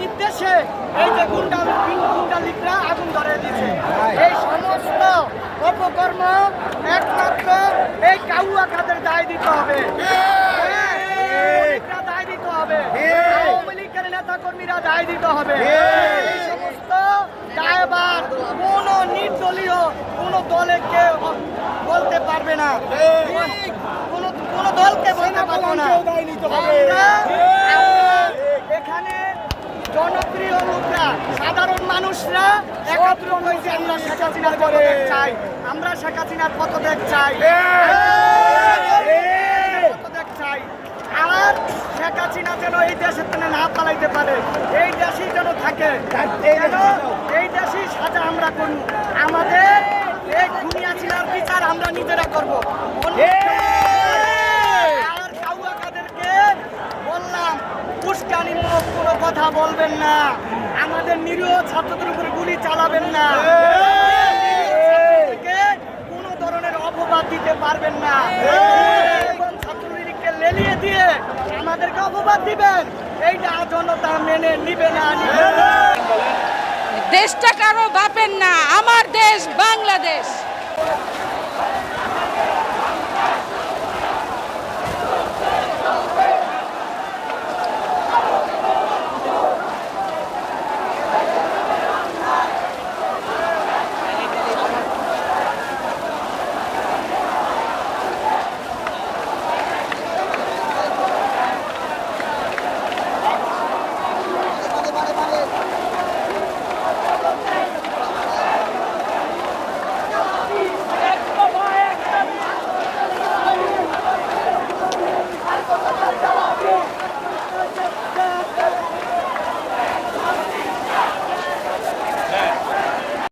নির্দেশে এই আগুন ধরে এই সমস্ত অপকর্ম একমাত্র এই কাউয়া কাদের দায় দিতে হবে হ্যাঁ, লীগরা দায় দিতে হবে আওয়ামী লীগের নেতা দায় দিতে হবে। এই সমস্ত দায়বার কোন নির্দলীয় কোন দলে কেউ বলতে পারবে না। কোন কোন দলকে বলতে পারবে না। এখানে জনপ্রিয় লোকরা সাধারণ মানুষরা একত্র হয়েছে আমরা শেখ হাসিনার পদত্যাগ চাই। আমরা শেখ হাসিনার পদত্যাগ চাই পদত্যাগ চাই আর শেখ হাসিনা যেন এই দেশের থেকে না পালাইতে পারে এই দেশেই যেন থাকে যেন এই দেশেই সাজা আমরা করি আমাদের এই খুনিয়া ছিলার বিচার আমরা নিজেরা করব। আর কাউয়া কাদেরকে বললাম উস্কানিমূলক কোনো কথা বলবেন না। আমাদের নিরীহ ছাত্রদের উপরে গুলি চালাবেন না। কোনো ধরনের অপবাদ দিতে পারবেন না। ছাত্রলীগকে লেলিয়ে দিয়ে আমাদেরকে অপবাদ দিবেন। এইটা জনতা মেনে নিবে না দেশটা কারও বাপের না আমার দেশ বাংলাদেশ।